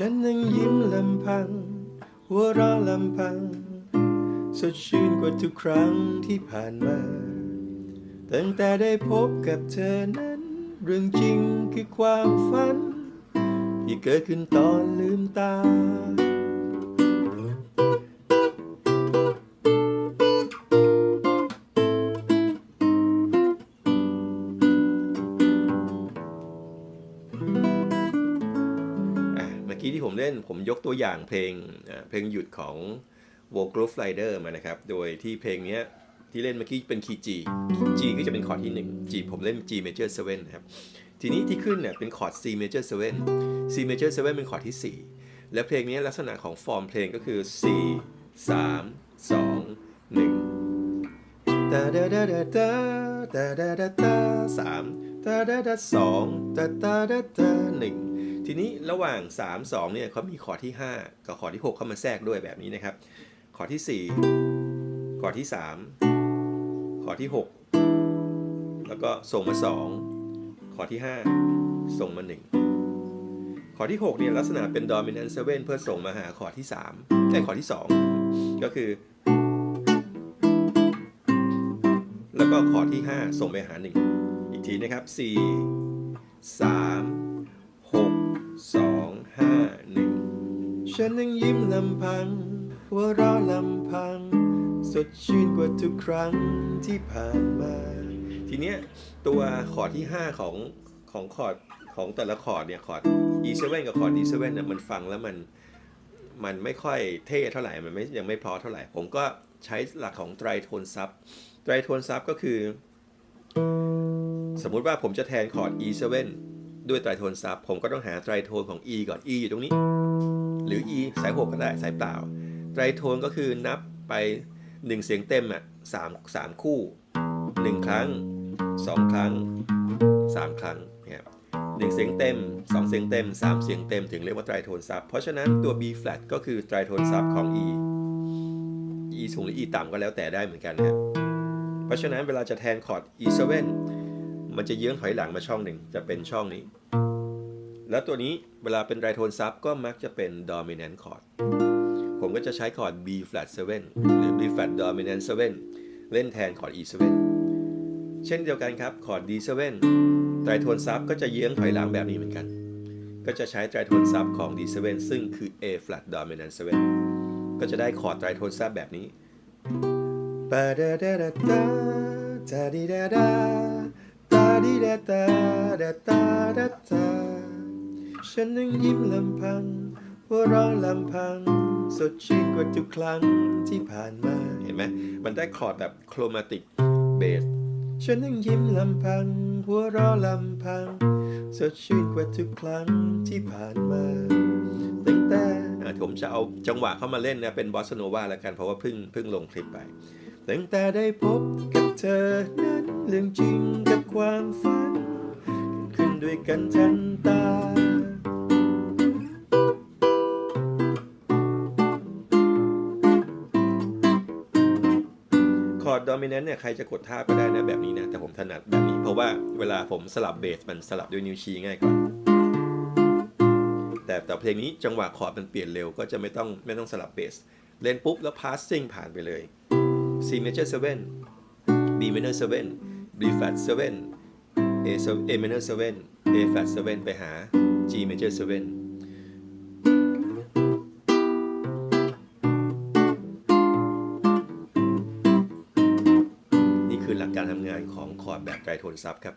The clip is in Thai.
ฉันนั่งยิ้มลำพัง หัวเราะลำพัง สดชื่นกว่าทุกครั้งที่ผ่านมา ตั้งแต่ได้พบกับเธอนั้น เรื่องจริงคือความฝัน ที่เกิดขึ้นตอนลืมตา เมื่อกี้ที่ผมเล่นผมยกตัวอย่างเพลงเพลงหยุดของ w o g r o v e Rider มานะครับ โดยที่เพลงนี้ที่เล่นเมื่อกี้เป็นคีย์ G G ก็จะเป็นคอร์ดที่1 G ผมเล่น G major 7นะครับ ทีนี้ที่ขึ้นเนี่ยเป็นคอร์ด C major 7 C major 7เป็นคอร์ดที่ 4 และเพลงนี้ลักษณะของฟอร์มเพลงก็คือ C 3 2 1ตาดาดาดาดาตาดาดาดาสามตาดาดาสองตาตาดาดาหนึ่ง ทีนี้ระหว่าง 3 2เนี่ยเขามีคอร์ดที่ 5 กับคอร์ดที่ 6 เข้ามาแทรกด้วยแบบนี้นะครับคอร์ดที่4คอร์ดที่3คอร์ดที่ 6 แล้วก็ส่งมา2คอร์ดที่ 5 ส่งมา1คอร์ดที่ 6 เนี่ยลักษณะเป็น dominant 7เพื่อส่งมาหาคอร์ดที่3แต่คอร์ดที่ 2 ก็คือ แล้วก็คอร์ดที่ 5 ส่งไปหา 1 อีกทีนะครับ 4 3 ฉันยังยิ้มลำพังหัวเราะลำพัง สดชื่นกว่าทุกครั้งที่ผ่านมา ทีเนี้ยตัวคอร์ดที่ 5 ของของคอร์ดของแต่ละคอร์ดเนี่ยคอร์ด E7 กับคอร์ด D7 เนี่ยมันฟังแล้วมันมันไม่ค่อยเท่เท่าไหร่ มันไม่ยังไม่พราะเท่าไหร่ ผมก็ใช้หลักของไตรโทนซับ ไตรโทนซับก็คือ สมมุติว่าผมจะแทนคอร์ด E7 ด้วยไตรโทนซับ ผมก็ต้องหาไตรโทนของ E ก่อน E อยู่ตรงนี้ หรือ E สายหกก็ได้สายเปล่า ไตรโทนก็คือนับไป 1 เสียงเต็มอะสามสามคู่ 1 ครั้ง 2 ครั้ง 3 ครั้งเนี่ยหนึ่งเสียงเต็ม 2 เสียงเต็ม 3 เสียงเต็มถึงเรียกว่าไตรโทนซับเพราะฉะนั้นตัว B flat ก็คือไตรโทนซับของ E E สูงหรือ E ต่ำก็แล้วแต่ได้เหมือนกันนะครับเพราะฉะนั้นเวลาจะแทนคอร์ด E7 มันจะเยื้องถอยหลังมาช่องหนึ่งจะเป็นช่องนี้ แล้วตัวนี้เวลาเป็นไรโทนซับก็มักจะเป็น dominant chord ผมก็จะใช้คอร์ด B flat 7 หรือ B flat dominant 7 เล่นแทนคอร์ด E7 เช่นเดียวกันครับคอร์ด D7 ไตรโทนซับก็จะเยื้องถอยหลังแบบนี้เหมือนกัน ก็จะใช้ไตรโทนซับของ D7 ซึ่งคือ A flat dominant 7ก็จะได้คอร์ดไตรโทนซับแบบนี้ปาดาดาดาดาตาดีดาดาตาดีดาดาดาตาดาตา ฉันยังยิ้มลำพังหัวเราะลำพัง สดชื่นกว่าทุกครั้งที่ผ่านมาเห็นไหมมันได้คอร์ดแบบโครมาติกเบสฉันยังยิ้มลำพัง หัวเราะลำพัง สดชื่นกว่าทุกครั้งที่ผ่านมาตั้งแต่ผมจะเอาจังหวะเข้ามาเล่นนะเป็นบอสโนวาแล้วกันเพราะว่าเพิ่งเพิ่งลงคลิปไปตั้งแต่ได้พบกับเธอนั้นเรื่องจริงกับความฝัน ขึ้นด้วยกันทันตา ดอมิเนนต์เนี่ยใครจะกดท่าก็ได้นะแบบนี้นะ แต่ผมถนัดแบบนี้ เพราะว่าเวลาผมสลับเบสมันสลับด้วยนิ้วชี้ง่ายกว่าแต่แต่เพลงนี้จังหวะคอร์ดมันเปลี่ยนเร็วก็จะไม่ต้องไม่ต้องสลับเบส เล่นปุ๊บแล้ว passing ผ่านไปเลย C major 7 B minor 7 B flat 7 A A minor 7 A flat 7 ไปหา G major 7 หลักการทำงานของคอร์ดแบบไตรโทนซับครับ